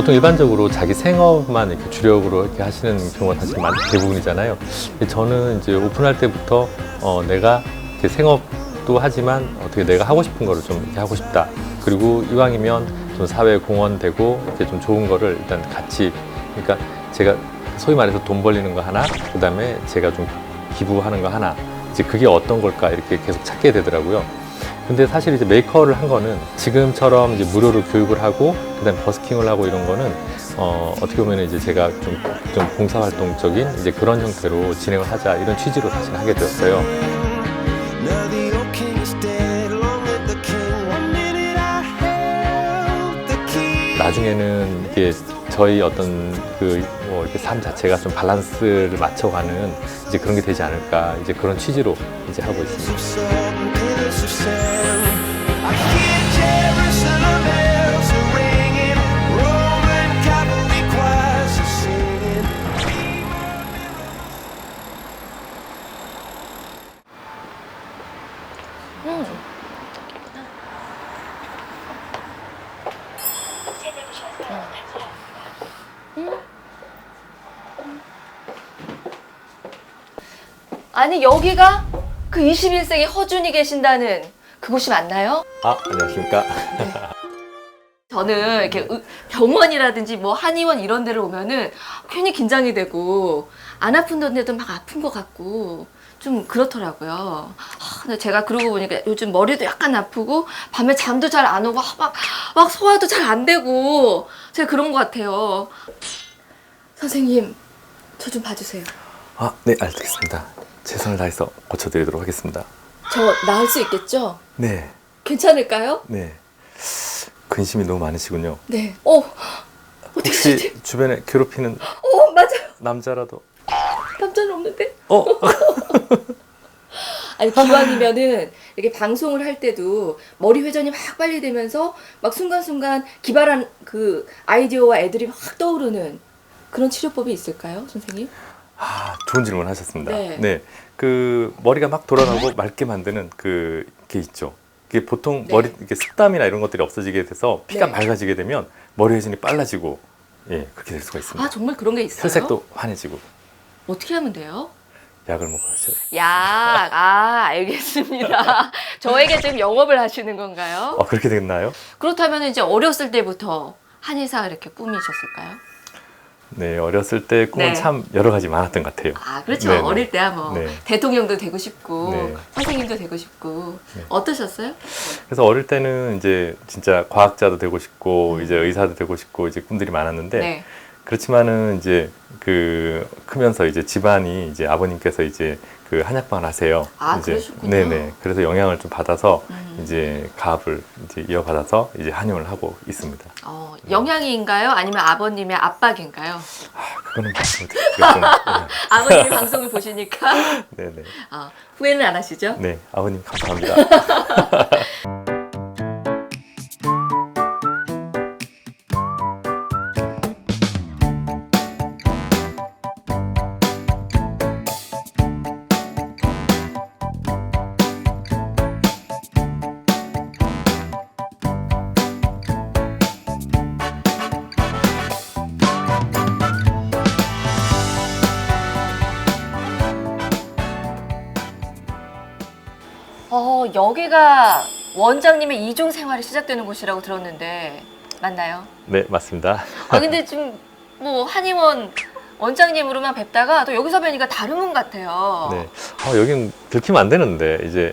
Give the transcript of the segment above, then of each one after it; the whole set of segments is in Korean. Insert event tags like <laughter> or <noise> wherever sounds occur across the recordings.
보통 일반적으로 자기 생업만 이렇게 주력으로 이렇게 하시는 경우가 사실 많 대부분이잖아요. 저는 이제 오픈할 때부터 어, 내가 이렇게 생업 도 하지만 어떻게 내가 하고 싶은 거를 좀 이렇게 하고 싶다. 그리고 이왕이면 좀 사회 공헌되고 이렇게 좀 좋은 거를 일단 같이 그러니까 제가 소위 말해서 돈 벌리는 거 하나, 그다음에 제가 좀 기부하는 거 하나. 이제 그게 어떤 걸까 이렇게 계속 찾게 되더라고요. 근데 사실 이제 메이커를 한 거는 지금처럼 이제 무료로 교육을 하고 그다음 버스킹을 하고 이런 거는 어, 어떻게 보면 이제 제가 좀, 좀 봉사활동적인 이제 그런 형태로 진행을 하자 이런 취지로 사실 하게 되었어요. 나중에는 이게 저희 어떤 그 뭐 이렇게 삶 자체가 좀 밸런스를 맞춰가는 이제 그런 게 되지 않을까 이제 그런 취지로 이제 하고 있습니다. 아니 여기가 그 21세기 허준이 계신다는 그곳이 맞나요? 아 안녕하십니까? <laughs> 저는 이렇게 의- 병원이라든지 뭐 한의원 이런 데를 오면은 괜히 긴장이 되고 안 아픈 데도 막 아픈 것 같고 좀 그렇더라고요. 아, 근데 제가 그러고 보니까 요즘 머리도 약간 아프고 밤에 잠도 잘 안 오고 막, 막 소화도 잘 안 되고 제가 그런 것 같아요. 선생님, 저 좀 봐주세요. 아 네 알겠습니다. 최선을 다해서 고쳐드리도록 하겠습니다. 저 나을 수 있겠죠? 네, 괜찮을까요? 네. 근심이 너무 많으시군요. 네. 어, 어떻게 혹시 하지? 주변에 괴롭히는 어, 맞아요. 남자라도 남자는 없는데? 어 <laughs> 아니 기왕이면은 이렇게 방송을 할 때도 머리 회전이 막 빨리 되면서 막 순간순간 기발한 그 아이디어와 애들이 막 떠오르는 그런 치료법이 있을까요, 선생님? 아, 좋은 질문 하셨습니다. 네. 네. 그 머리가 막 돌아가고 맑게 만드는 그게 있죠. 그게 보통 네. 머리 이렇게 습담이나 이런 것들이 없어지게 돼서 피가 네. 맑아지게 되면 머리 회전이 빨라지고 예 그렇게 될 수가 있습니다. 아 정말 그런 게 있어요? 혈색도 환해지고 어떻게 하면 돼요? 약을 먹어야죠. 약, 아 알겠습니다. <laughs> 저에게 지금 영업을 하시는 건가요? 어 그렇게 됐나요? 그렇다면 이제 어렸을 때부터 한의사 이렇게 꿈이셨을까요? 네 어렸을 때 꿈은 네. 참 여러 가지 많았던 것 같아요. 아 그렇죠. 네네. 어릴 때야 뭐 네. 대통령도 되고 싶고 네. 선생님도 되고 싶고 네. 어떠셨어요? 그래서 어릴 때는 이제 진짜 과학자도 되고 싶고 이제 의사도 되고 싶고 이제 꿈들이 많았는데 음. 네. 그렇지만은 이제 그 크면서 이제 집안이 이제 아버님께서 이제 그 한약방을 하세요. 아, 이제 그러셨군요. 네네. 그래서 영향을 좀 받아서 음. 이제 가업을 이제 이어받아서 이제 한의원을 하고 있습니다. 어, 영향인가요? 아니면 아버님의 압박인가요? 아, 그거는 말씀드리기가 좀 <laughs> 아버님이 방송을 보시니까 <laughs> 네네. 어, 후회는 안 하시죠? 네, 아버님 감사합니다. <laughs> 어, 여기가 원장님의 이중 생활이 시작되는 곳이라고 들었는데 맞나요? 네, 맞습니다. 아 근데 지금 뭐 한의원 원장님으로만 뵙다가 또 여기서 뵈니까 다른 분 같아요. 네. 아, 여긴 들키면 안 되는데 이제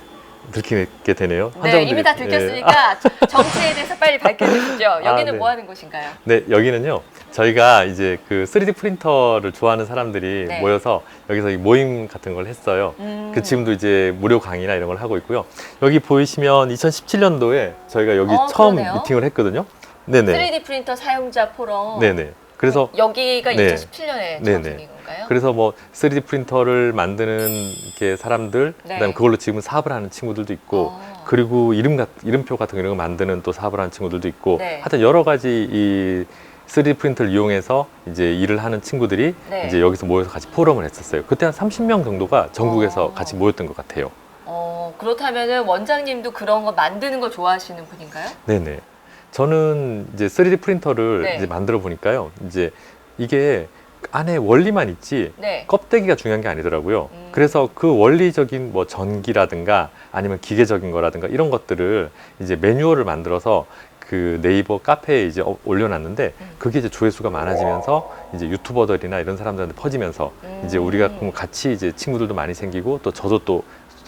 들키게 되네요. 네, 환자분들이- 이미 다 예. 들켰으니까 <laughs> 정체에 대해서 빨리 밝혀주시죠. 여기는 네. 뭐 하는 곳인가요? 네, 여기는요. 저희가 이제 그 3D 프린터를 좋아하는 사람들이 네. 모여서 여기서 이 모임 같은 걸 했어요. 음. 그 지금도 이제 무료 강의나 이런 걸 하고 있고요. 여기 보이시면 2017년도에 저희가 여기 어, 처음 그러네요. 미팅을 했거든요. 네네. 3D 프린터 사용자 포럼. 네네. 그래서 여기가 네. 2017년에 네네. 생긴 건가요? 그래서 뭐 3D 프린터를 만드는 이렇게 사람들, 네. 그다음에 그걸로 지금 사업을 하는 친구들도 있고, 어. 그리고 이름 같, 이름표 같은 거 이런 거 만드는 또 사업을 하는 친구들도 있고, 네. 하여튼 여러 가지 이 3D 프린터를 이용해서 이제 일을 하는 친구들이 네. 이제 여기서 모여서 같이 포럼을 했었어요. 그때 한 30명 정도가 전국에서 어. 같이 모였던 것 같아요. 어, 그렇다면은 원장님도 그런 거 만드는 거 좋아하시는 분인가요? 네네. 저는 이제 3D 프린터를 네. 이제 만들어 보니까요. 이제 이게 안에 원리만 있지 네. 껍데기가 중요한 게 아니더라고요. 음. 그래서 그 원리적인 뭐 전기라든가 아니면 기계적인 거라든가 이런 것들을 이제 매뉴얼을 만들어서 그 네이버 카페에 이제 어- 올려놨는데 음. 그게 이제 조회수가 많아지면서 이제 유튜버들이나 이런 사람들한테 퍼지면서 이제 음. 우리가 그럼 같이 이제 친구들도 많이 생기고 또 저도 또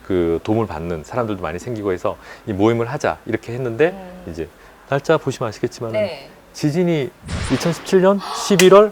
그 도움을 받는 사람들도 많이 생기고 해서 이 모임을 하자 이렇게 했는데 음. 이제 날짜 보시면 아시겠지만 네. 지진이 2017년 11월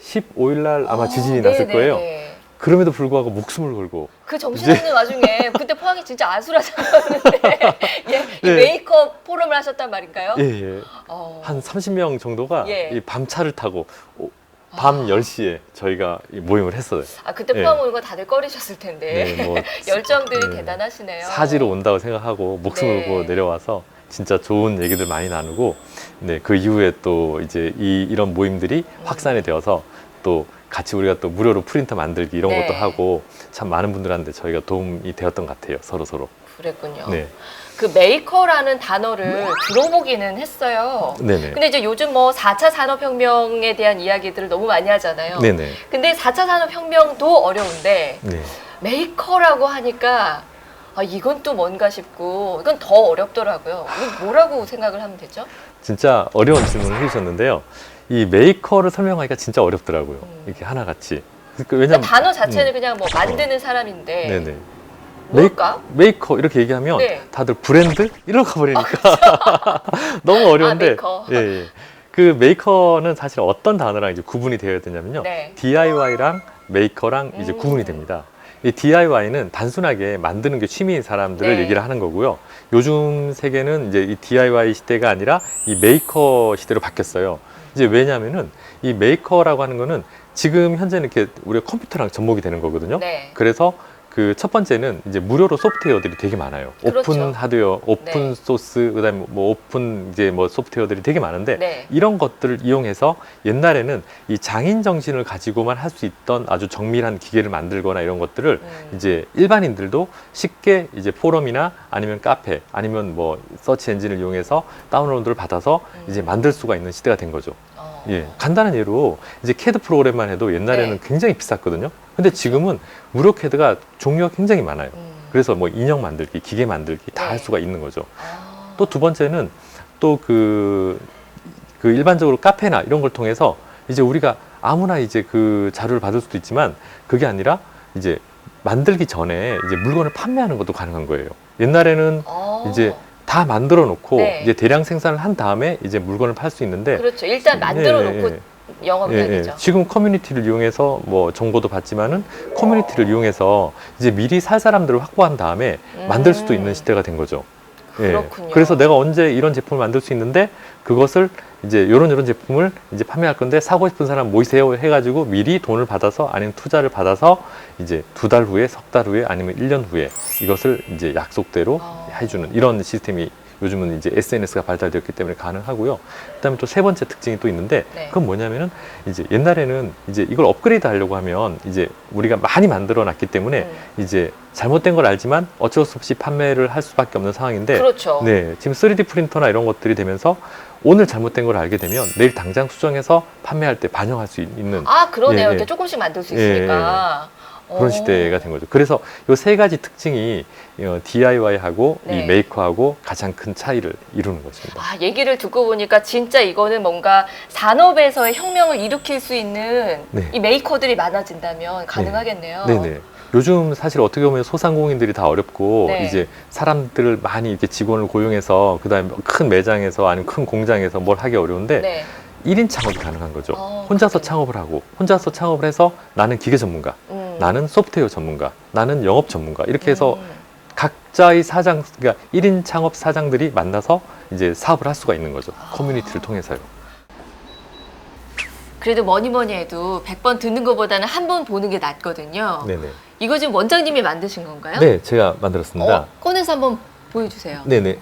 15일 날 아마 지진이 어, 났을 네, 거예요. 네, 네. 그럼에도 불구하고 목숨을 걸고 그 정신없는 와중에 <laughs> 그때 포항이 진짜 아수라장이었는데 <laughs> 예, 이 네. 메이크업 포럼을 하셨단 말인가요? 예, 예. 어. 한 30명 정도가 예. 이 밤차를 타고 오- 밤 아. 10시에 저희가 이 모임을 했어요. 아 그때 예. 포항 오는 거 다들 꺼리셨을 텐데 네, 뭐 <laughs> 열정들이 네. 대단하시네요. 사지로 온다고 생각하고 목숨을 네. 걸고 내려와서 진짜 좋은 얘기들 많이 나누고 네, 그 이후에 또 이제 이 이런 모임들이 음. 확산이 되어서 또 같이 우리가 또 무료로 프린터 만들기 이런 네. 것도 하고 참 많은 분들한테 저희가 도움이 되었던 것 같아요. 서로 서로. 그랬군요. 네. 그 메이커라는 단어를 들어보기는 했어요. 네네. 근데 이제 요즘 뭐 4차 산업혁명에 대한 이야기들을 너무 많이 하잖아요. 네네. 근데 4차 산업혁명도 어려운데 네. 메이커라고 하니까 아, 이건 또 뭔가 싶고 이건 더 어렵더라고요. 이거 뭐라고 생각을 하면 되죠? 진짜 어려운 질문을 해주셨는데요. 이 메이커를 설명하기가 진짜 어렵더라고요. 음. 이렇게 하나같이. 그 그러니까 왜냐면 단어 자체는 음, 그냥 뭐 만드는 사람인데 네네. 뭘까? 메이커 이렇게 얘기하면 네. 다들 브랜드 이러고 가버리니까 <laughs> 너무 어려운데 아, 메이커. 예, 예. 그 메이커는 사실 어떤 단어랑 이제 구분이 되어야 되냐면요 네. DIY랑 메이커랑 이제 음. 구분이 됩니다. 이 DIY는 단순하게 만드는 게 취미인 사람들을 네. 얘기를 하는 거고요. 요즘 세계는 이제 이 DIY 시대가 아니라 이 메이커 시대로 바뀌었어요. 이제 왜냐하면은 이 메이커라고 하는 거는 지금 현재는 이렇게 우리가 컴퓨터랑 접목이 되는 거거든요. 네. 그래서 그 첫 번째는 이제 무료로 소프트웨어들이 되게 많아요. 그렇죠. 오픈 하드웨어, 오픈 네. 소스, 그다음에 뭐 오픈 이제 뭐 소프트웨어들이 되게 많은데 네. 이런 것들을 이용해서 옛날에는 이 장인 정신을 가지고만 할 수 있던 아주 정밀한 기계를 만들거나 이런 것들을 음. 이제 일반인들도 쉽게 이제 포럼이나 아니면 카페 아니면 뭐 서치 엔진을 이용해서 다운로드를 받아서 음. 이제 만들 수가 있는 시대가 된 거죠. 어. 예, 간단한 예로 이제 캐드 프로그램만 해도 옛날에는 네. 굉장히 비쌌거든요. 근데 지금은 무료 캐드가 종류가 굉장히 많아요. 음. 그래서 뭐 인형 만들기, 기계 만들기 다 네. 할 수가 있는 거죠. 아. 또 두 번째는 또그 그 일반적으로 카페나 이런 걸 통해서 이제 우리가 아무나 이제 그 자료를 받을 수도 있지만 그게 아니라 이제 만들기 전에 이제 물건을 판매하는 것도 가능한 거예요. 옛날에는 어. 이제 다 만들어 놓고 네. 이제 대량 생산을 한 다음에 이제 물건을 팔 수 있는데 그렇죠. 일단 만들어 예, 놓고 예. 영업을 예, 예. 지금 커뮤니티를 이용해서 뭐 정보도 받지만은 커뮤니티를 이용해서 이제 미리 살 사람들을 확보한 다음에 만들 수도 음. 있는 시대가 된 거죠. 예. 그렇군요. 그래서 내가 언제 이런 제품을 만들 수 있는데 그것을 이제 이런 이런 제품을 이제 판매할 건데 사고 싶은 사람 모이세요 해가지고 미리 돈을 받아서 아니면 투자를 받아서 이제 두 달 후에 석 달 후에 아니면 일 년 후에 이것을 이제 약속대로 어. 해주는 이런 시스템이 요즘은 이제 SNS가 발달되었기 때문에 가능하고요. 그다음에 또 세 번째 특징이 또 있는데 네. 그건 뭐냐면은 이제 옛날에는 이제 이걸 업그레이드 하려고 하면 이제 우리가 많이 만들어 놨기 때문에 음. 이제 잘못된 걸 알지만 어쩔 수 없이 판매를 할 수밖에 없는 상황인데 그렇죠. 네, 지금 3D 프린터나 이런 것들이 되면서 오늘 잘못된 걸 알게 되면 내일 당장 수정해서 판매할 때 반영할 수 있는 아 그러네요. 예, 예. 이렇게 조금씩 만들 수 예, 있으니까. 그런 오. 시대가 된 거죠. 그래서 이 세 가지 특징이 어, DIY하고 네. 이 메이커하고 가장 큰 차이를 이루는 것입니다. 아, 얘기를 듣고 보니까 진짜 이거는 뭔가 산업에서의 혁명을 일으킬 수 있는 네. 이 메이커들이 많아진다면 가능하겠네요. 네네. 요즘 사실 어떻게 보면 소상공인들이 다 어렵고 네. 이제 사람들을 많이 이렇게 직원을 고용해서 그다음에 큰 매장에서 아니면 큰 공장에서 뭘 하기 어려운데 네. 일 1인 창업이 가능한 거죠. 어, 혼자서 그렇군요. 창업을 하고 혼자서 창업을 해서 나는 기계 전문가, 음. 나는 소프트웨어 전문가, 나는 영업 전문가 이렇게 해서 음. 각자의 사장 그러니까 1인 창업 사장들이 만나서 이제 사업을 할 수가 있는 거죠. 아. 커뮤니티를 통해서요. 그래도 뭐니 뭐니 해도 100번 듣는 것보다는 한 번 보는 게 낫거든요. 네네. 이거 지금 원장님이 만드신 건가요? 네, 제가 만들었습니다. 어, 꺼내서 한번 보여주세요. 네네.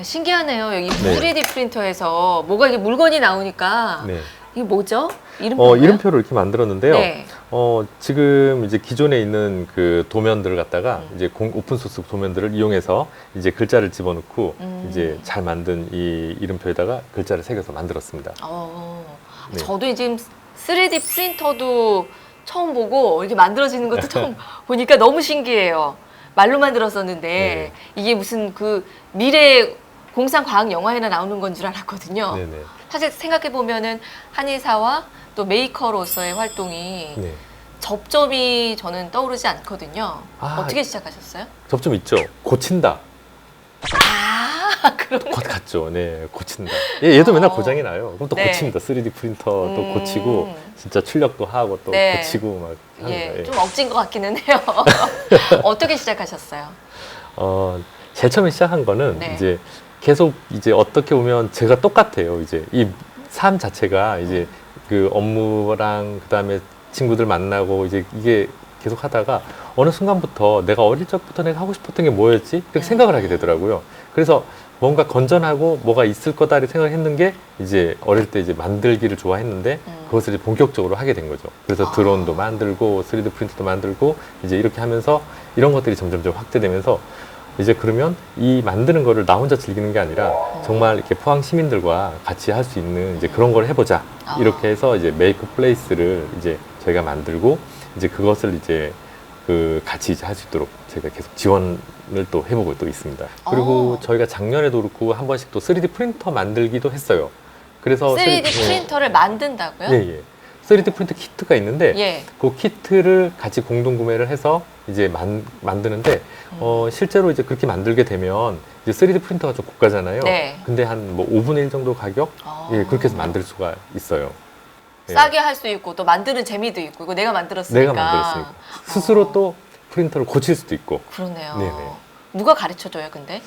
신기하네요. 여기 네. 3D 프린터에서 뭐가 이게 물건이 나오니까 네. 이게 뭐죠? 이름 어, 이름표를 이렇게 만들었는데요. 네. 어, 지금 이제 기존에 있는 그 도면들을 갖다가 음. 이제 공, 오픈소스 도면들을 이용해서 이제 글자를 집어넣고 음. 이제 잘 만든 이 이름표에다가 글자를 새겨서 만들었습니다. 어, 네. 저도 지금 3D 프린터도 처음 보고 이렇게 만들어지는 것도 처음 <laughs> 보니까 너무 신기해요. 말로만 들었었는데 네. 이게 무슨 그 미래 공상 과학 영화에나 나오는 건 줄 알았거든요. 네네. 사실 생각해 보면은 한의사와 또 메이커로서의 활동이 네. 접점이 저는 떠오르지 않거든요. 아. 어떻게 시작하셨어요? 접점 있죠. 고친다. 아, <laughs> 그런 곧 같죠. 네, 고친다. 얘, 얘도 맨날 어. 고장이 나요. 그럼 또 네. 고칩니다. 3D 프린터 또 음. 고치고 진짜 출력도 하고 또 네. 고치고 막 합니다. 예, 예. 좀 억진 것 같기는 해요. <laughs> 어떻게 시작하셨어요? 어, 제일 처음에 시작한 거는 네. 이제 계속 이제 어떻게 보면 제가 똑같아요. 이제 이 삶 자체가 이제 그 업무랑 그다음에 친구들 만나고 이제 이게 계속 하다가 어느 순간부터 내가 어릴 적부터 내가 하고 싶었던 게 뭐였지? 이렇게 음. 생각을 하게 되더라고요. 그래서 뭔가 건전하고 뭐가 있을 거다 이렇게 생각을 했는 게 이제 어릴 때 이제 만들기를 좋아했는데 음. 그것을 이제 본격적으로 하게 된 거죠. 그래서 아. 드론도 만들고 3D 프린터도 만들고 이제 이렇게 하면서 이런 것들이 점점점 확대되면서 이제 그러면 이 만드는 거를 나 혼자 즐기는 게 아니라 정말 이렇게 포항 시민들과 같이 할 수 있는 이제 그런 걸 해보자 아. 이렇게 해서 이제 메이크 플레이스를 이제 저희가 만들고 이제 그것을 이제 그 같이 이제 할 수 있도록 제가 계속 지원을 또 해보고 또 있습니다. 그리고 어. 저희가 작년에도 그렇고 한 번씩 또 3D 프린터 만들기도 했어요. 그래서 3D 3D 프린터를 만든다고요? 예, 예. 3D 프린터 키트가 있는데 예. 그 키트를 같이 공동 구매를 해서 이제 만, 만드는데 음. 어, 실제로 이제 그렇게 만들게 되면 이제 3D 프린터가 좀 고가잖아요. 네. 근데 한 뭐 5분의 1 정도 가격? 어. 예, 그렇게 해서 만들 수가 있어요. 예. 싸게 할 수 있고 또 만드는 재미도 있고 이거 내가 만들었으니까. 내가 만들었으니까. 스스로 어. 또 프린터를 고칠 수도 있고 그러네요. 네네. 누가 가르쳐줘요, 근데?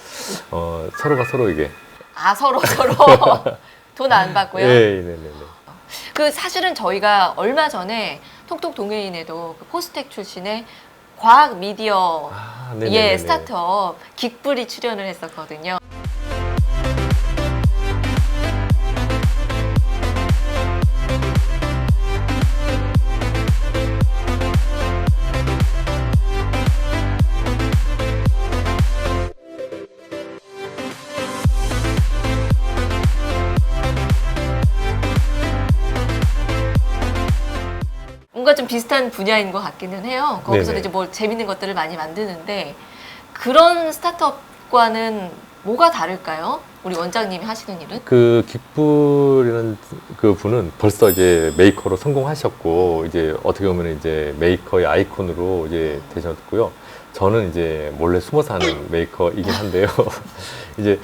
어, 서로가 서로에게 아 서로 서로 <laughs> 돈 안 받고요. 예, 네, 네, 네. 그 사실은 저희가 얼마 전에 톡톡 동해인에도 그 포스텍 출신의 과학 미디어 아, 네, 네, 예 네. 스타트업 긱불이 출연을 했었거든요. 뭔가 좀 비슷한 분야인 것 같기는 해요. 거기서도 네네. 이제 뭐 재밌는 것들을 많이 만드는데 그런 스타트업과는 뭐가 다를까요? 우리 원장님이 하시는 일은? 그 긱불이라는 그 분은 벌써 이제 메이커로 성공하셨고 이제 어떻게 보면 이제 메이커의 아이콘으로 이제 되셨고요. 저는 이제 몰래 숨어 사는 메이커이긴 한데요. <laughs> 이제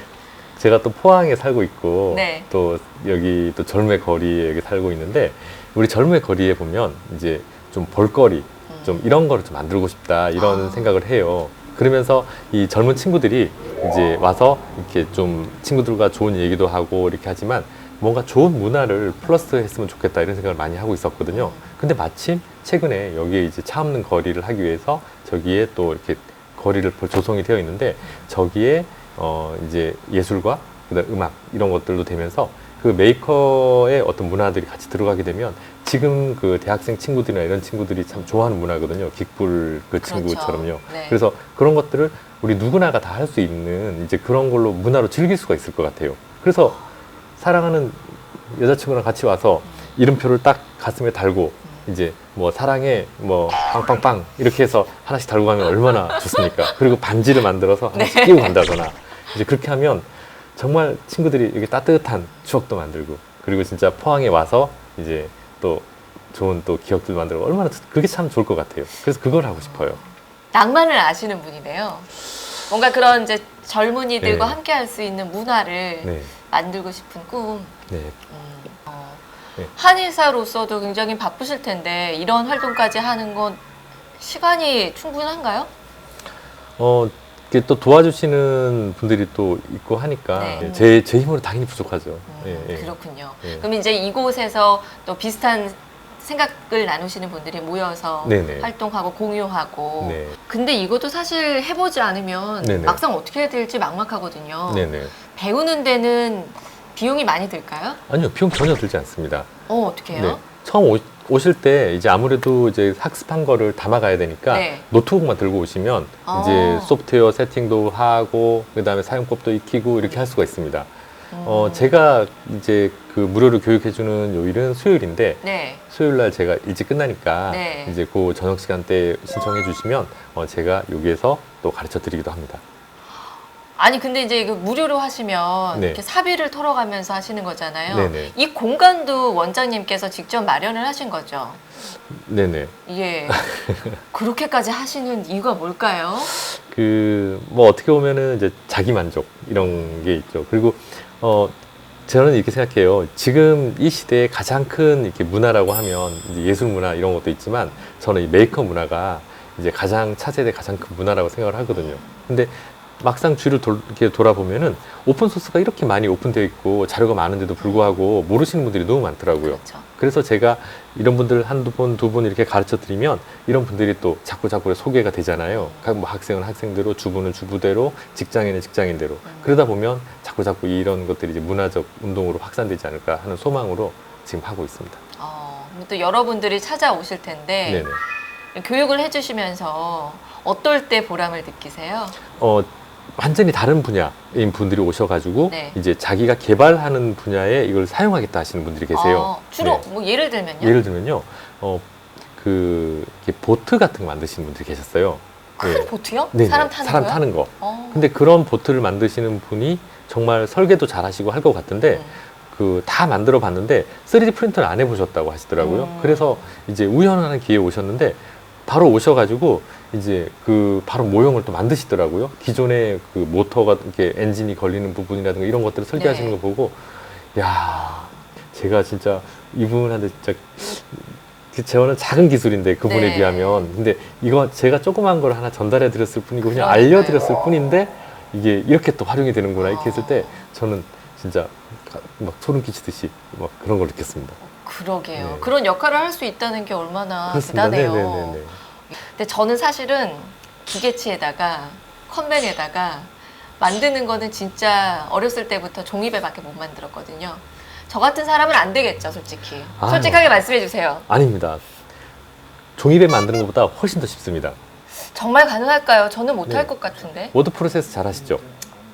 제가 또 포항에 살고 있고 네. 또 여기 또 젊의 거리에 살고 있는데 우리 젊의 거리에 보면 이제 좀 볼거리 좀 이런 거를 좀 만들고 싶다 이런 음. 아. 생각을 해요. 그러면서 이 젊은 친구들이 이제 와서 이렇게 좀 친구들과 좋은 얘기도 하고 이렇게 하지만 뭔가 좋은 문화를 플러스 했으면 좋겠다 이런 생각을 많이 하고 있었거든요. 근데 마침 최근에 여기에 이제 차 없는 거리를 하기 위해서 저기에 또 이렇게 거리를 볼- 조성이 되어 있는데 저기에 어 이제 예술과 그다음 음악 이런 것들도 되면서 그 메이커의 어떤 문화들이 같이 들어가게 되면 지금 그 대학생 친구들이나 이런 친구들이 참 좋아하는 문화거든요. 긱불 그 그렇죠. 친구처럼요. 네. 그래서 그런 것들을 우리 누구나가 다 할 수 있는 이제 그런 걸로 문화로 즐길 수가 있을 것 같아요. 그래서 사랑하는 여자친구랑 같이 와서 이름표를 딱 가슴에 달고 이제 뭐 사랑해 뭐 빵빵빵 이렇게 해서 하나씩 달고 가면 얼마나 좋습니까? 그리고 반지를 만들어서 하나씩 네. 끼고 간다거나 이제 그렇게 하면 정말 친구들이 이렇게 따뜻한 추억도 만들고 그리고 진짜 포항에 와서 이제 또 좋은 또 기억들 만들고 얼마나 그게 참 좋을 것 같아요. 그래서 그걸 하고 싶어요. 낭만을 아시는 분이네요. 뭔가 그런 이제 젊은이들과 네. 함께 할 수 있는 문화를 네, 만들고 싶은 꿈. 네. 음, 어, 네. 한의사로서도 굉장히 바쁘실 텐데 이런 활동까지 하는 건 시간이 충분한가요? 어, 이렇게 또 도와주시는 분들이 또 있고 하니까 네. 제, 제 힘으로 당연히 부족하죠. 음, 예, 예. 그렇군요. 예. 그럼 이제 이곳에서 또 비슷한 생각을 나누시는 분들이 모여서 네네. 활동하고 공유하고. 네. 근데 이것도 사실 해보지 않으면 네네. 막상 어떻게 해야 될지 막막하거든요. 네네. 배우는 데는 비용이 많이 들까요? 아니요, 비용 전혀 들지 않습니다. 어, 어떻게 해요? 네. 처음 오, 오실 때 이제 아무래도 이제 학습한 거를 담아가야 되니까 네. 노트북만 들고 오시면 아. 이제 소프트웨어 세팅도 하고 그다음에 사용법도 익히고 이렇게 할 수가 있습니다. 음. 어, 제가 이제 그 무료로 교육해 주는 요일은 수요일인데 네. 수요일 날 제가 일찍 끝나니까 네. 이제 그 저녁 시간 때 신청해 주시면 어, 제가 여기에서 또 가르쳐 드리기도 합니다. 아니 근데 이제 이거 무료로 하시면 네. 이렇게 사비를 털어가면서 하시는 거잖아요. 네네. 이 공간도 원장님께서 직접 마련을 하신 거죠. 네네. 예. <laughs> 그렇게까지 하시는 이유가 뭘까요? 그 뭐 어떻게 보면은 이제 자기 만족 이런 게 있죠. 그리고 어 저는 이렇게 생각해요. 지금 이 시대에 가장 큰 이렇게 문화라고 하면 예술 문화 이런 것도 있지만 저는 이 메이커 문화가 이제 가장 차세대 가장 큰 문화라고 생각을 하거든요. 근데 막상 주위를 돌, 이렇게 돌아보면은 오픈 소스가 이렇게 많이 오픈되어 있고 자료가 많은데도 불구하고 모르시는 분들이 너무 많더라고요. 그렇죠. 그래서 제가 이런 분들 한두 분, 두분 이렇게 가르쳐 드리면 이런 분들이 또 자꾸 자꾸 소개가 되잖아요. 각뭐 학생은 학생대로, 주부는 주부대로, 직장인은 직장인대로. 그러다 보면 자꾸 자꾸 이런 것들이 이제 문화적 운동으로 확산되지 않을까 하는 소망으로 지금 하고 있습니다. 어, 또 여러분들이 찾아오실 텐데 네네. 교육을 해주시면서 어떨 때 보람을 느끼세요? 어, 완전히 다른 분야인 분들이 오셔가지고 네. 이제 자기가 개발하는 분야에 이걸 사용하겠다 하시는 분들이 계세요. 어, 주로 네. 뭐 예를 들면요. 예를 들면요, 어, 그 이렇게 보트 같은 거 만드시는 분들이 계셨어요. 큰 네. 보트요? 네네. 사람 타는 사람 거요? 타는 거. 어. 근데 그런 보트를 만드시는 분이 정말 설계도 잘하시고 할 것 같은데 음. 그다 만들어 봤는데 3D 프린터를 안 해보셨다고 하시더라고요. 음. 그래서 이제 우연한 기회에 오셨는데 바로 오셔가지고 이제 그 바로 모형을 또 만드시더라고요. 기존의 그 모터가 이렇게 엔진이 걸리는 부분이라든가 이런 것들을 설계하시는 네. 거 보고 야 제가 진짜 이분한테 진짜 그 저는 작은 기술인데 그분에 네. 비하면 근데 이거 제가 조그만 걸 하나 전달해 드렸을 뿐이고 그냥 그러니까요. 알려 드렸을 뿐인데 이게 이렇게 또 활용이 되는구나 이렇게 했을 때 저는 진짜 막 소름 끼치듯이 막 그런 걸 느꼈습니다. 그러게요. 네. 그런 역할을 할 수 있다는 게 얼마나 그렇습니다. 아, 대단해요. 네네네네. 근데 저는 사실은 기계치에다가 컨벤에다가 만드는 거는 진짜 어렸을 때부터 종이배밖에 못 만들었거든요. 저 같은 사람은 안 되겠죠, 솔직히. 아유. 솔직하게 말씀해 주세요. 아닙니다. 종이배 만드는 것보다 훨씬 더 쉽습니다. 정말 가능할까요? 저는 못할 네. 것 같은데. 워드 프로세스 잘 하시죠?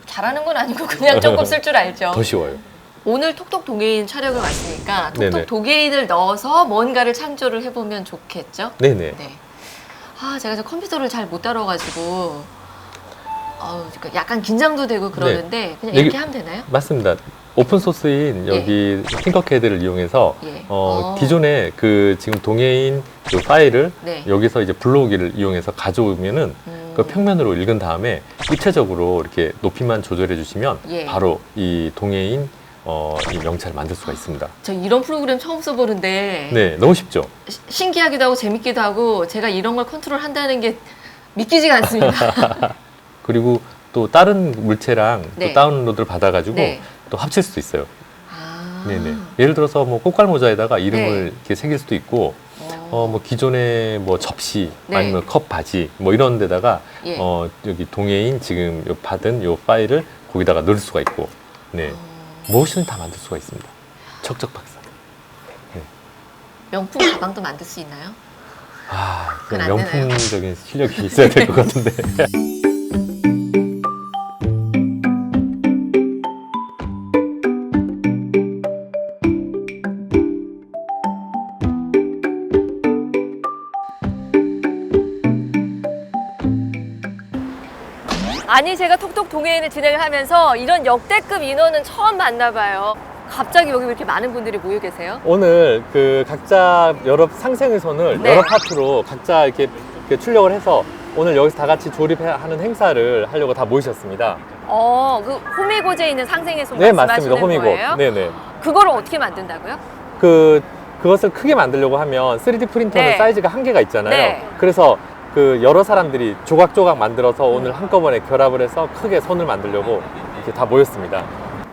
잘하는 건 아니고 그냥 조금 쓸 줄 알죠. 더 쉬워요. 오늘 톡톡 동계인 촬영을 왔으니까 톡톡 네네. 동계인을 넣어서 뭔가를 창조를 해보면 좋겠죠? 네네. 네. 아, 제가 저 컴퓨터를 잘 못 다뤄가지고, 그러니까 약간 긴장도 되고 그러는데, 그냥 여기- 이렇게 하면 되나요? 맞습니다. 오픈 소스인 여기 팅커캐드를 이용해서 예. 어, 어. 기존에 그 지금 동해인 그 파일을 네. 여기서 이제 블로그기를 이용해서 가져오면은 음. 그 평면으로 읽은 다음에 입체적으로 이렇게 높이만 조절해 주시면 예. 바로 이 동해인 어, 이 명찰을 만들 수가 있습니다. 저 이런 프로그램 처음 써보는데, 네, 너무 쉽죠? 시- 신기하기도 하고 재밌기도 하고, 제가 이런 걸 컨트롤 한다는 게 믿기지가 않습니다. <laughs> 그리고 또 다른 물체랑 네. 또 다운로드를 받아가지고 네. 또 합칠 수도 있어요. 아. 네네. 예를 들어서 뭐 꽃갈 모자에다가 이름을 네. 이렇게 새길 수도 있고, 어. 어, 뭐 기존의 뭐 접시 네. 아니면 컵 바지 뭐 이런 데다가 예. 어, 여기 동해인 지금 요 받은 요 파일을 거기다가 넣을 수가 있고, 네. 어. 무엇이든 다 만들 수가 있습니다. 척척 박사. 명품 가방도 만들 수 있나요? 아, 그 그건 안 되나요? 명품적인 실력이 있어야 될 것 같은데. <laughs> 아니 제가 톡톡 동해인을 진행을 하면서 이런 역대급 인원은 처음 만나봐요. 갑자기 여기 왜 이렇게 많은 분들이 모여 계세요? 오늘 그 각자 여러 상생의선을 네. 여러 파트로 각자 이렇게, 이렇게 출력을 해서 오늘 여기서 다 같이 조립하는 행사를 하려고 다 모이셨습니다. 어, 그 호미곶에 있는 상생의 손 네, 말씀하시는 맞습니다. 호미곶. 거예요? 네네. 그거를 어떻게 만든다고요? 그 그것을 크게 만들려고 하면 3D 프린터는 네. 사이즈가 한계가 있잖아요. 네. 그래서 그 여러 사람들이 조각조각 만들어서 오늘 한꺼번에 결합을 해서 크게 손을 만들려고 이렇게 다 모였습니다.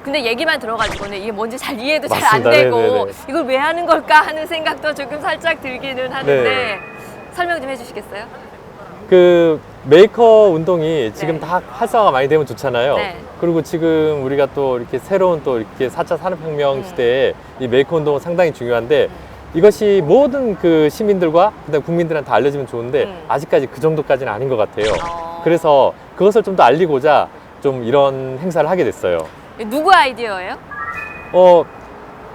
근데 얘기만 들어가지고는 이게 뭔지 잘 이해도 잘 안 맞습니다. 되고 네네네. 이걸 왜 하는 걸까 하는 생각도 조금 살짝 들기는 하는데 네. 설명 좀 해주시겠어요? 그 메이커 운동이 지금 네. 다 활성화가 많이 되면 좋잖아요. 네. 그리고 지금 우리가 또 이렇게 새로운 또 이렇게 4차 산업혁명 음. 시대에 이 메이커 운동은 상당히 중요한데 이것이 모든 그 시민들과 그다음 국민들한테 알려지면 좋은데 음. 아직까지 그 정도까지는 아닌 것 같아요. 어. 그래서 그것을 좀 더 알리고자 좀 이런 행사를 하게 됐어요. 누구 아이디어예요? 어,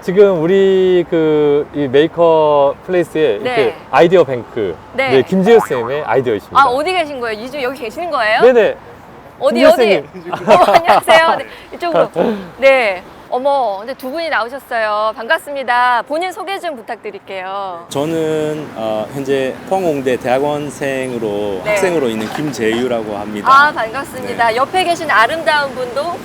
지금 우리 그 이 메이커 플레이스에 네. 이렇게 아이디어 뱅크 네. 네, 김지효 쌤의 아이디어이십니다. 아 어디 계신 거예요? 요즘 여기 계시는 거예요? 네네. 어디 어디? <laughs> 어, 안녕하세요. 네, 이쪽으로. <laughs> 네. 어머, 근데 두 분이 나오셨어요. 반갑습니다. 본인 소개 좀 부탁드릴게요. 저는 어, 현재 포항공대 대학원생으로 네. 학생으로 있는 김재유라고 합니다. 아 반갑습니다. 옆에 계신 아름다운 분도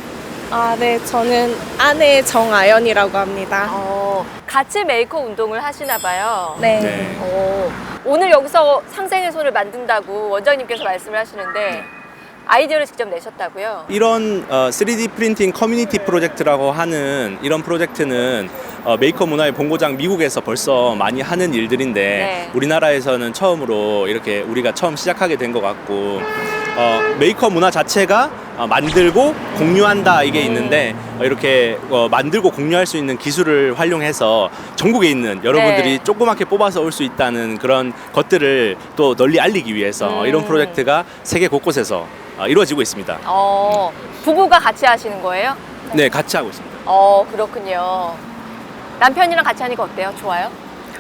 아, 네. 저는 아내 정아연이라고 합니다. 어, 같이 메이커 운동을 하시나 봐요. 네. 네. 어, 오늘 여기서 상생의 손을 만든다고 원장님께서 말씀을 하시는데 아이디어를 직접 내셨다고요? 이런 어, 3D 프린팅 커뮤니티 프로젝트라고 하는 이런 프로젝트는 어, 메이커 문화의 본고장 미국에서 벌써 많이 하는 일들인데 네. 우리나라에서는 처음으로 이렇게 우리가 처음 시작하게 된 것 같고 어, 메이커 문화 자체가 어, 만들고 공유한다 이게 있는데 어, 이렇게 어, 만들고 공유할 수 있는 기술을 활용해서 전국에 있는 여러분들이 네. 조그맣게 뽑아서 올 수 있다는 그런 것들을 또 널리 알리기 위해서 음. 이런 프로젝트가 세계 곳곳에서 어, 이루어지고 있습니다. 어, 부부가 같이 하시는 거예요? 네, 같이 하고 있습니다. 어, 그렇군요. 남편이랑 같이 하니까 어때요? 좋아요?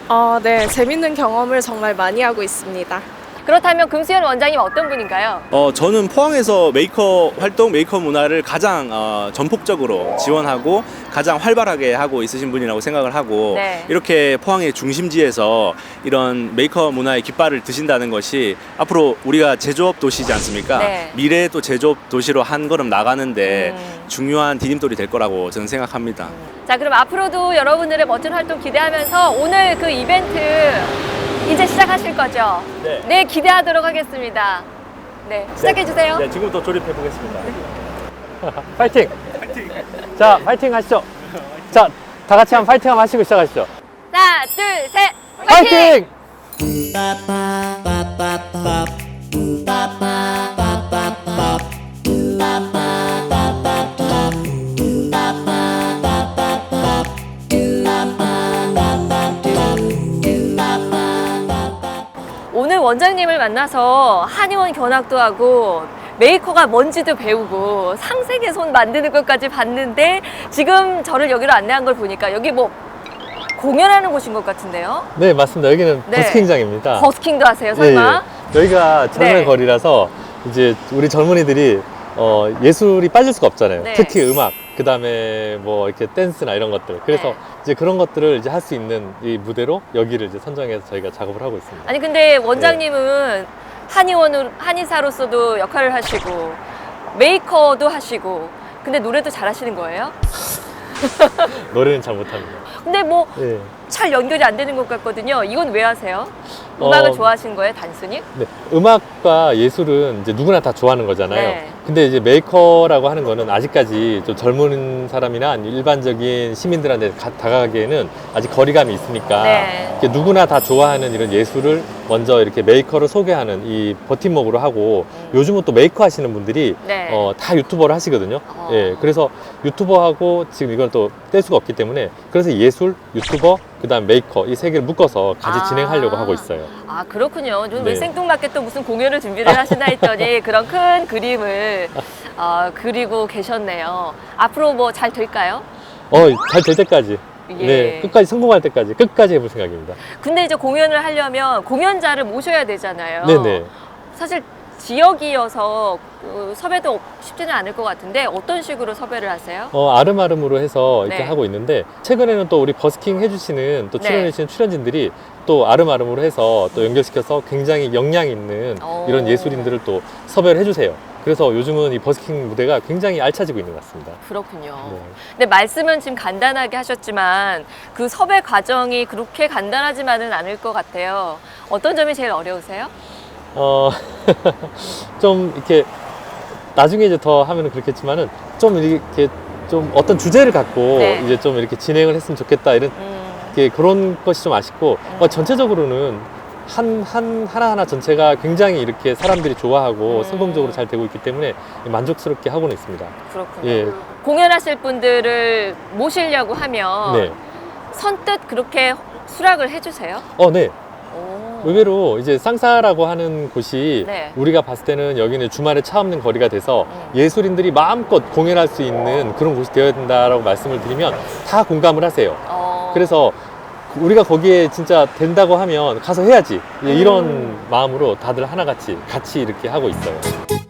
어, 네. 재밌는 경험을 정말 많이 하고 있습니다. 그렇다면 금수현 원장님 어떤 분인가요? 어, 저는 포항에서 메이커 활동, 메이커 문화를 가장 어, 전폭적으로 지원하고 가장 활발하게 하고 있으신 분이라고 생각을 하고 네. 이렇게 포항의 중심지에서 이런 메이커 문화의 깃발을 드신다는 것이 앞으로 우리가 제조업 도시지 않습니까? 네. 미래의 또 제조업 도시로 한 걸음 나가는데 음. 중요한 디딤돌이 될 거라고 저는 생각합니다. 자, 그럼 앞으로도 여러분들의 멋진 활동 기대하면서 오늘 그 이벤트 이제 시작하실 거죠? 네. 기대하도록 하겠습니다. 네, 시작해 주세요. 네, 지금부터 조립해 보겠습니다. 파이팅! 자, 파이팅 하시죠. 자, 다 같이 한번 파이팅 한번 하시고 시작하시죠. 하나, 둘, 셋, 파이팅! 파이팅! 오늘 원장님을 만나서 한의원 견학도 하고 메이커가 뭔지도 배우고 상색의 손 만드는 것까지 봤는데 지금 저를 여기로 안내한 걸 보니까 여기 뭐 공연하는 곳인 것 같은데요? 네, 맞습니다. 여기는 네. 버스킹장입니다. 버스킹도 하세요, 설마? 예, 예. 여기가 젊은 네. 거리라서 이제 우리 젊은이들이 어, 예술이 빠질 수가 없잖아요. 네. 특히 음악, 그 다음에 뭐 이렇게 댄스나 이런 것들. 그래서 네. 이제 그런 것들을 이제 할 수 있는 이 무대로 여기를 이제 선정해서 저희가 작업을 하고 있습니다. 아니 근데 원장님은 한의원으로 한의사로서도 역할을 하시고 메이커도 하시고 근데 노래도 잘하시는 거예요? <laughs> 노래는 잘 못합니다. 근데 뭐잘 예. 연결이 안 되는 것 같거든요. 이건 왜 하세요? 음악을 어, 좋아하시는 거예요, 단순히? 네, 음악과 예술은 이제 누구나 다 좋아하는 거잖아요. 네. 근데 이제 메이커라고 하는 거는 아직까지 좀 젊은 사람이나 일반적인 시민들한테 가- 다가가기에는 아직 거리감이 있으니까 네. 이렇게 누구나 다 좋아하는 이런 예술을 먼저 이렇게 메이커를 소개하는 이 버팀목으로 하고 요즘은 또 메이커 하시는 분들이 음. 네. 어, 다 유튜버를 하시거든요. 어. 예, 그래서 유튜버하고 지금 이걸 또뗄 수가 없기 때문에 그래서 예술, 유튜버, 그다음 메이커 이 세 개를 묶어서 같이 아. 진행하려고 하고 있어요. 아 그렇군요. 저는 왜 네. 생뚱맞게 또 무슨 공연을 준비를 하시나 했더니 <laughs> 그런 큰 그림을 어, 그리고 계셨네요. 앞으로 뭐 잘 될까요? 어, 잘 될 때까지. 예. 네, 끝까지 성공할 때까지 끝까지 해볼 생각입니다. 근데 이제 공연을 하려면 공연자를 모셔야 되잖아요. 네네. 사실 지역이어서 그 섭외도 쉽지는 않을 것 같은데 어떤 식으로 섭외를 하세요? 어, 아름아름으로 해서 이렇게 네. 하고 있는데 최근에는 또 우리 버스킹 해주시는 또 네. 출연해주시는 출연진들이 또 아름아름으로 해서 또 연결시켜서 굉장히 역량 있는 오. 이런 예술인들을 또 섭외를 해주세요. 그래서 요즘은 이 버스킹 무대가 굉장히 알차지고 있는 것 같습니다. 그렇군요. 네. 근데 말씀은 지금 간단하게 하셨지만 그 섭외 과정이 그렇게 간단하지만은 않을 것 같아요. 어떤 점이 제일 어려우세요? 어, <laughs> 좀 이렇게 나중에 이제 더 하면은 그렇겠지만은 좀 이렇게 좀 어떤 주제를 갖고 네. 이제 좀 이렇게 진행을 했으면 좋겠다 이런 음. 게 그런 것이 좀 아쉽고 어, 전체적으로는 한, 한, 하나하나 전체가 굉장히 이렇게 사람들이 좋아하고 음. 성공적으로 잘 되고 있기 때문에 만족스럽게 하고는 있습니다. 그렇군요. 예. 공연하실 분들을 모시려고 하면 네. 선뜻 그렇게 수락을 해주세요? 어, 네. 오. 의외로 이제 쌍사라고 하는 곳이 네. 우리가 봤을 때는 여기는 주말에 차 없는 거리가 돼서 음. 예술인들이 마음껏 공연할 수 있는 그런 곳이 되어야 된다라고 말씀을 드리면 다 공감을 하세요. 어. 그래서 우리가 거기에 진짜 된다고 하면 가서 해야지 예, 이런 음. 마음으로 다들 하나같이 같이 이렇게 하고 있어요.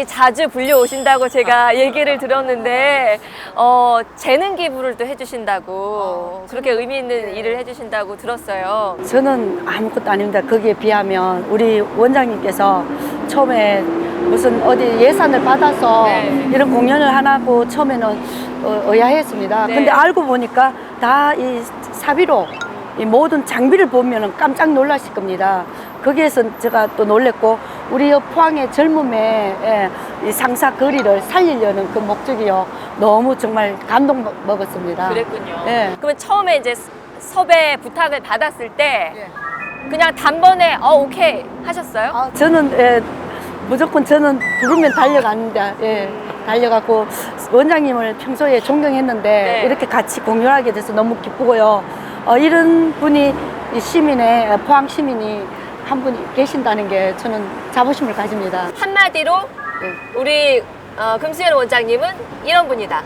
여기 자주 불려 오신다고 제가 얘기를 들었는데 어, 재능 기부를 또 해주신다고 그렇게 의미 있는 일을 해주신다고 들었어요. 저는 아무것도 아닙니다. 거기에 비하면 우리 원장님께서 처음에 무슨 어디 예산을 받아서 네. 이런 공연을 하나고 처음에는 어, 의아했습니다. 네. 근데 알고 보니까 다 이 사비로 이 모든 장비를 보면 깜짝 놀라실 겁니다. 거기에서 제가 또 놀랬고 우리 포항의 젊음의 예, 이 상사 거리를 살리려는 그 목적이요. 너무 정말 감동 먹- 먹었습니다. 그랬군요. 예. 그러면 처음에 이제 섭외 부탁을 받았을 때 그냥 단번에 어 오케이 하셨어요? 아, 저는 예, 무조건 저는 부르면 달려갑니다. 예, 달려가고 원장님을 평소에 존경했는데 네. 이렇게 같이 공연하게 돼서 너무 기쁘고요. 어, 이런 분이 이 시민의 어, 포항 시민이 한 분이 계신다는 게 저는 자부심을 가집니다. 한마디로 네. 우리 어, 금수현 원장님은 이런 분이다.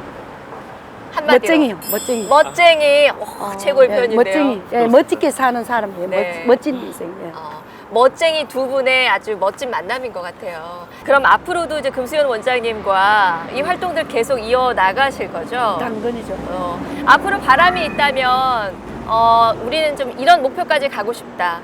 한마디로. 멋쟁이요, 멋쟁이. 멋쟁이. 오, 어, 최고의 예, 표현인데요. 멋쟁이, 예, 멋지게 사는 사람이에요. 네. 멋, 멋진 인생. 예. 어, 멋쟁이 두 분의 아주 멋진 만남인 것 같아요. 그럼 앞으로도 이제 금수현 원장님과 이 활동들 계속 이어 나가실 거죠? 당근이죠. 어, 앞으로 바람이 있다면 어, 우리는 좀 이런 목표까지 가고 싶다.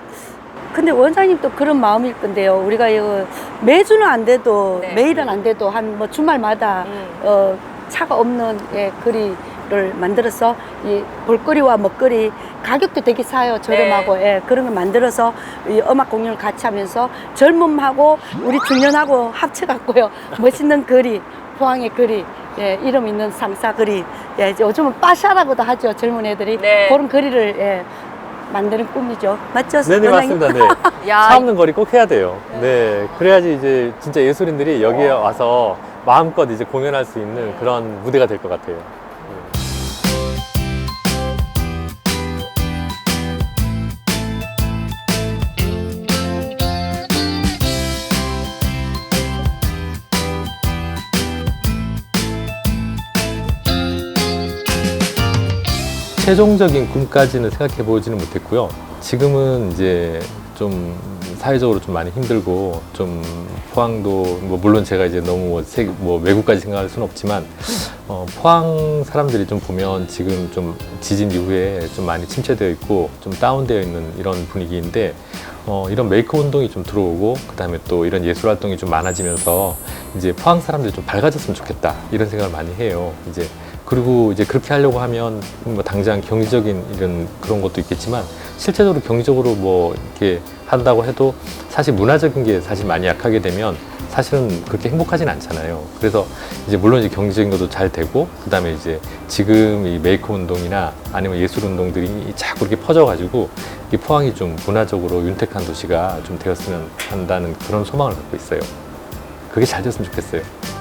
근데 원장님도 그런 마음일 건데요. 우리가 이거 매주는 안 돼도 네. 매일은 안 돼도 한 뭐 주말마다 음. 어, 차가 없는 예, 거리를 만들어서 이 볼거리와 먹거리 가격도 되게 싸요 저렴하고 네. 예, 그런 걸 만들어서 이 음악 공연을 같이 하면서 젊음하고 우리 중년하고 합쳐갖고요 <laughs> 멋있는 거리 포항의 거리 예, 이름 있는 상사 거리 예, 요즘은 빠샤라고도 하죠 젊은 애들이 네. 그런 거리를 예, 만드는 꿈이죠 맞죠? 네네 원장님? 맞습니다. 네. <laughs> 야, 차 없는 거리 꼭 해야 돼요. 네. 그래야지 이제 진짜 예술인들이 여기에 와서 마음껏 이제 공연할 수 있는 그런 무대가 될 것 같아요. 최종적인 꿈까지는 생각해 보지는 못했고요. 지금은 이제 좀 사회적으로 좀 많이 힘들고 좀 포항도 뭐 물론 제가 이제 너무 세, 뭐 외국까지 생각할 수는 없지만 어, 포항 사람들이 좀 보면 지금 좀 지진 이후에 좀 많이 침체되어 있고 좀 다운되어 있는 이런 분위기인데 어, 이런 메이커 운동이 좀 들어오고 그다음에 또 이런 예술 활동이 좀 많아지면서 이제 포항 사람들이 좀 밝아졌으면 좋겠다 이런 생각을 많이 해요. 이제 그리고 이제 그렇게 하려고 하면 뭐 당장 경제적인 이런 그런 것도 있겠지만 실제적으로 경제적으로 뭐 이렇게 한다고 해도 사실 문화적인 게 사실 많이 약하게 되면 사실은 그렇게 행복하진 않잖아요. 그래서 이제 물론 이제 경제적인 것도 잘 되고 그다음에 이제 지금 이 메이커 운동이나 아니면 예술 운동들이 자꾸 이렇게 퍼져가지고 이 포항이 좀 문화적으로 윤택한 도시가 좀 되었으면 한다는 그런 소망을 갖고 있어요. 그게 잘 됐으면 좋겠어요.